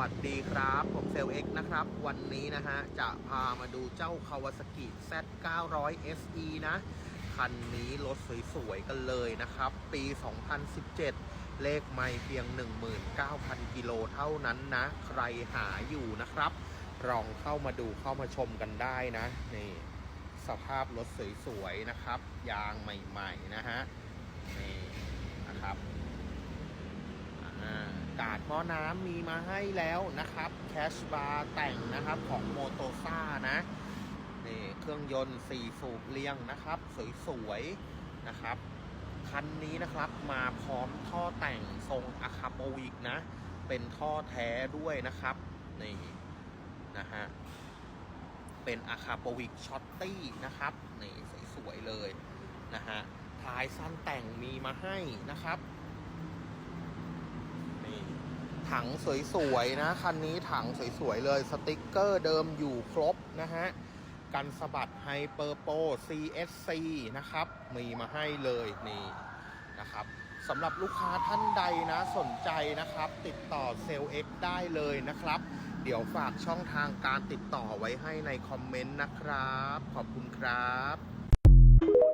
วัสดีครับ ผมเซลเอ็กนะครับ วันนี้นะฮะ จะพามาดูเจ้า Kawasaki Z900 SE นะ คันนี้รถสวยๆ กันเลยนะครับ ปี 2017 เลขไม่เพียง 19,000 กิโลเท่านั้นนะ ใครหาอยู่นะครับ ลองเข้ามาดูเข้ามาชมกันได้นะ นี่ สภาพรถสวยๆ นะครับ ยางใหม่ๆ นะฮะ นี่นะครับ หม้อน้ำมีมาให้แล้วนะครับแคชบาร์แต่งนะครับของโมโตซ่านะนี่เครื่องยนต์4สูบเรียงนะครับ สวยๆนะครับ คันนี้นะครับมาพร้อมท่อแต่งทรงอะคาโปวิกนะ เป็นท่อแท้ด้วยนะครับนี่นะฮะเป็นอะคาโปวิกช็อตตี้นะครับนี่สวยๆเลยนะฮะท้ายสั้นแต่งมีมาให้นะครับ ถังสวยๆนะคันนี้ถังสวยๆเลยสติกเกอร์เดิมอยู่ครบนะฮะกันสะบัดไฮเปอร์โป CSC นะครับ มีมาให้เลยนี่นะครับสำหรับลูกค้าท่านใดนะสนใจนะครับ ติดต่อเซลเอ็กได้เลยนะครับ เดี๋ยวฝากช่องทางการติดต่อไว้ให้ในคอมเมนต์นะครับ ขอบคุณครับ